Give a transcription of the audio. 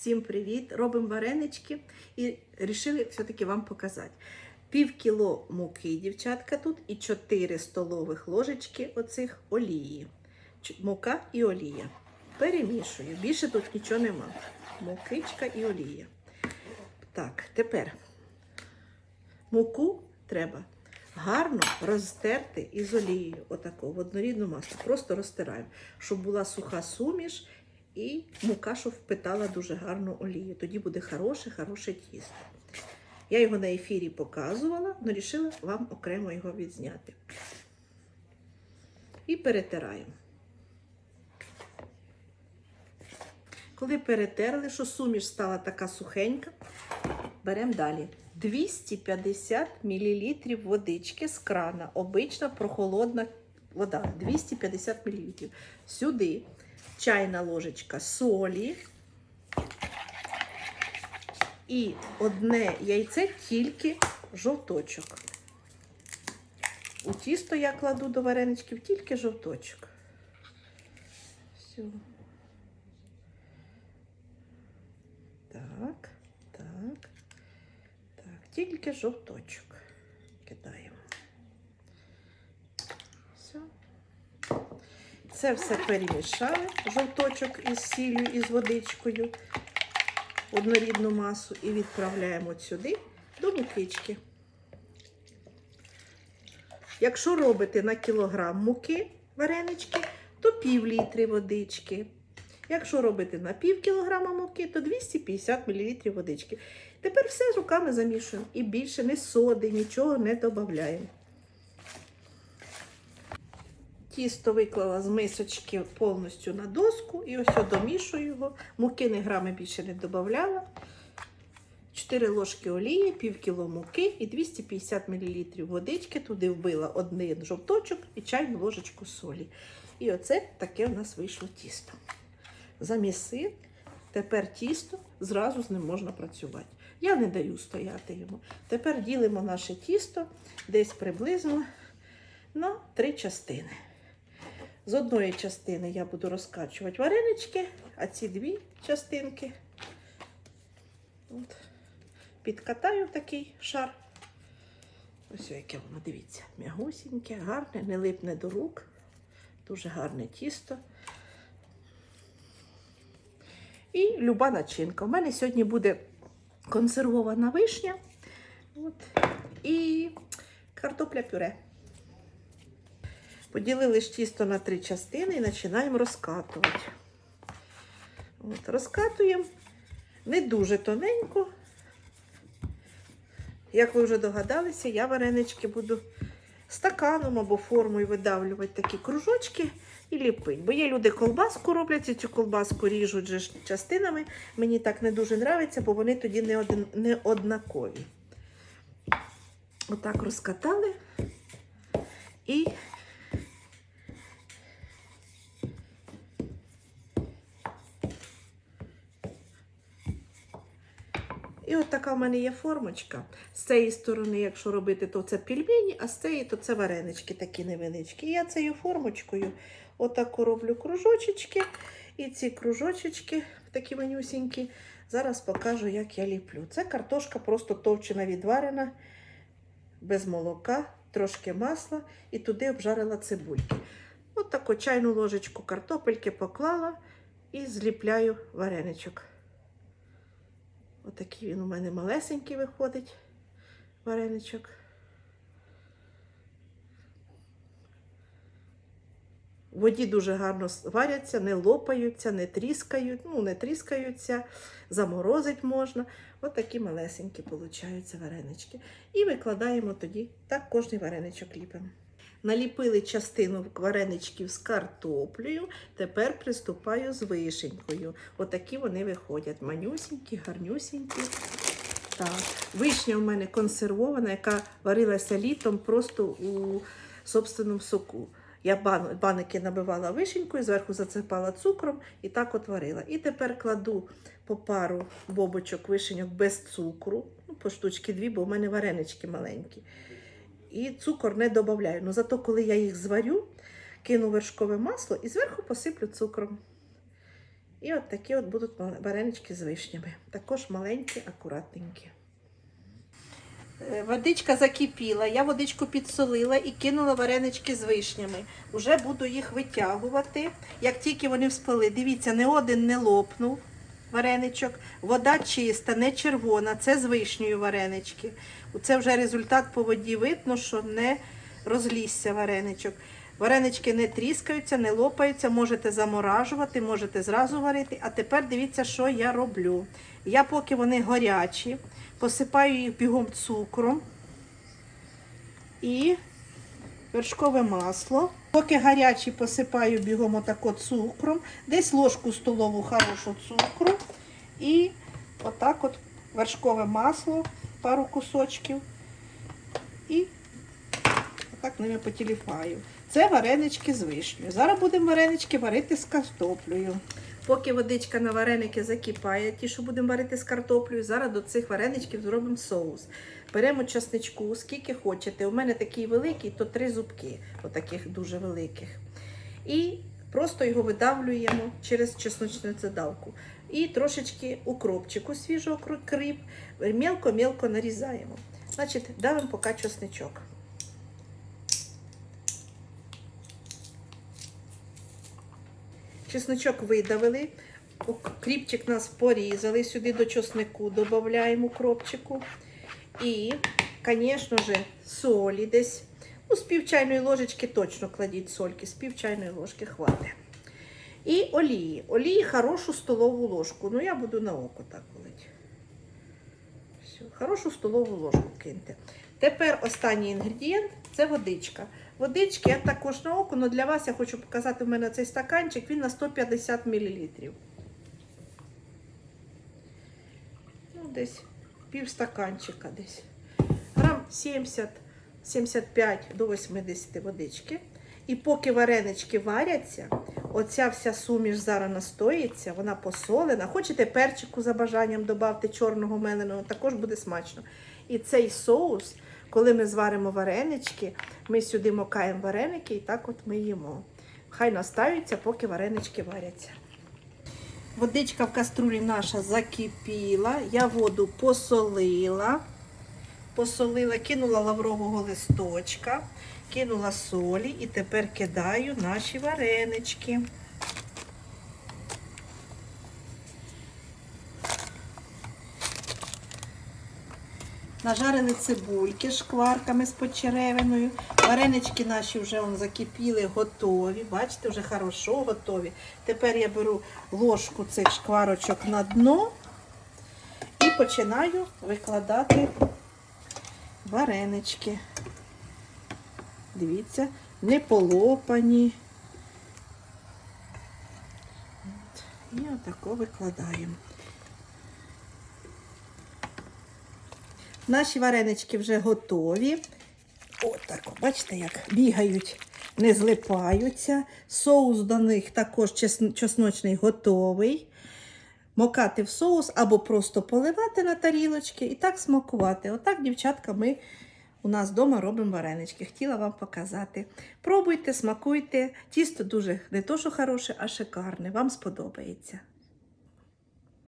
Всім привіт! Робимо варенички і вирішили все-таки вам показати. Пів кіло муки, дівчатка, тут і 4 столових ложечки оцих олії. Мука і олія. Перемішую. Більше тут нічого нема. Мукичка і олія. Так, тепер муку треба гарно розтерти із олією. Отако, в однорідну масу. Просто розтираємо, щоб була суха суміш і мука, щоб впитала дуже гарну олію. Тоді буде хороше, хороше тісто. Я його на ефірі показувала, але вирішила вам окремо його відзняти. І перетираємо. Коли перетерли, що суміш стала така сухенька, беремо далі. 250 мл водички з крана. Обична прохолодна вода. 250 мл. Сюди чайна ложечка солі. І одне яйце тільки жовточок. У тісто я кладу до вареничків тільки жовточок. Все. Так, так, так, тільки жовточок кидаємо. Все. Це все перемішали, жовточок із сіллю і водичкою, однорідну масу, і відправляємо сюди до мукички. Якщо робите на кілограм муки варенички, то пів літри водички. Якщо робите на пів кілограма муки, то 250 мл водички. Тепер все руками замішуємо і більше не соди, нічого не додаємо. Тісто виклала з мисочки повністю на доску і ось я домішую його. Муки не грами більше не додавала. 4 ложки олії, пів кіло муки і 250 мл водички. Туди вбила один жовточок і чайну ложечку солі. І оце таке у нас вийшло тісто. Замісив, тепер тісто, зразу з ним можна працювати. Я не даю стояти йому. Тепер ділимо наше тісто десь приблизно на три частини. З одної частини я буду розкачувати варенички, а ці дві частинки от, підкатаю такий шар. Ось яке воно, дивіться, м'ягусіньке, гарне, не липне до рук. Дуже гарне тісто. І люба начинка. У мене сьогодні буде консервована вишня от, і картопля пюре. Поділили ж тісто на три частини і починаємо розкатувати. От, розкатуємо не дуже тоненько. Як ви вже догадалися, я варенички буду стаканом або формою видавлювати такі кружочки і ліпить. Бо є люди колбаску роблять, і цю колбаску ріжуть же частинами. Мені так не дуже подобається, бо вони тоді не, один, не однакові. Отак розкатали і І от така в мене є формочка. З цієї сторони, якщо робити, то це пельмені, а з цієї то це варенички такі невеличкі. І я цією формочкою отако роблю кружочечки. І ці кружочечки, такі манюсінькі, зараз покажу, як я ліплю. Це картошка просто товчена, відварена, без молока, трошки масла і туди обжарила цибульки. От таку чайну ложечку картопельки поклала і зліпляю вареничок. Отакий він у мене малесенький виходить вареничок. Воді дуже гарно варяться, не лопаються, не тріскають, ну, не тріскаються, заморозить можна. От такі малесенькі получаються варенички. І викладаємо тоді, так кожний вареничок ліпимо. Наліпили частину вареничків з картоплею, тепер приступаю з вишенькою. Отакі вони виходять. Манюсінькі, гарнюсінькі. Так. Вишня у мене консервована, яка варилася літом просто у собственному соку. Я баники набивала вишенькою, зверху засипала цукром і так от варила. І тепер кладу по пару бобочок вишеньок без цукру, ну, по штучки дві, бо в мене варенички маленькі. І цукор не додаю. Ну зато, коли я їх зварю, кину вершкове масло і зверху посиплю цукром. І от такі от будуть варенички з вишнями. Також маленькі, акуратненькі. Е, Водичка закипіла, я водичку підсолила і кинула варенички з вишнями. Уже буду їх витягувати. Як тільки вони вспали, дивіться, не один не лопнув вареничок. Вода чиста, не червона. Це з вишнею варенички. Це вже результат по воді видно, що не розлізся вареничок. Варенички не тріскаються, не лопаються, можете заморажувати, можете зразу варити. А тепер дивіться, що я роблю. Я, поки вони горячі, посипаю їх бігом цукром і вершкове масло. Поки гарячі, посипаю бігом отако цукром, десь ложку столову хорошу цукру. І отак от вершкове масло, пару кусочків. І отак ними потіліпаю. Це варенички з вишнею. Зараз будемо варенички варити з картоплею. Поки водичка на вареники закипає, ті, що будемо варити з картоплею, зараз до цих вареничків зробимо соус. Беремо часничку, скільки хочете. У мене такий великий, то три зубки, отаких дуже великих. І просто його видавлюємо через чесночну цедалку. І трошечки укропчику свіжого кріп, мелко-мелко нарізаємо. Значить, давимо поки чесничок. Чесночок видавили, кріпчик нас порізали, сюди до чеснику додаємо укропчику. І, звісно ж, солі десь. Ну, з пів чайної ложечки точно кладіть сольки, з пів чайної ложки хватить. І олії. Олії хорошу столову ложку. Ну, я буду на око так лить. Все, хорошу столову ложку киньте. Тепер останній інгредієнт це водичка. Водички я також на око, але для вас я хочу показати, у мене цей стаканчик, він на 150 мл. Ну, десь пів стаканчика десь. Грам 70, 75 до 80 водички. І поки варенички варяться, оця вся суміш зараз настоїться, вона посолена. Хочете перчику за бажанням додати чорного меленого, також буде смачно. І цей соус, коли ми зваримо варенички, ми сюди мокаємо вареники і так от ми їмо. Хай настаються, поки варенички варяться. Водичка в каструлі наша закипіла, я воду посолила, посолила, кинула лаврового листочка, кинула солі і тепер кидаю наші варенички. Нажарили цибульки шкварками з почеревиною. Варенички наші вже он, закипіли, готові. Бачите, вже хорошо готові. Тепер я беру ложку цих шкварочок на дно і починаю викладати варенички. Дивіться, не полопані. І отако викладаємо. Наші варенички вже готові. Отак, бачите, як бігають, не злипаються. Соус до них також чесночний готовий. Мокати в соус або просто поливати на тарілочки і так смакувати. Отак, дівчатка, ми у нас вдома робимо варенички. Хотіла вам показати. Пробуйте, смакуйте. Тісто дуже не то, що хороше, а шикарне. Вам сподобається.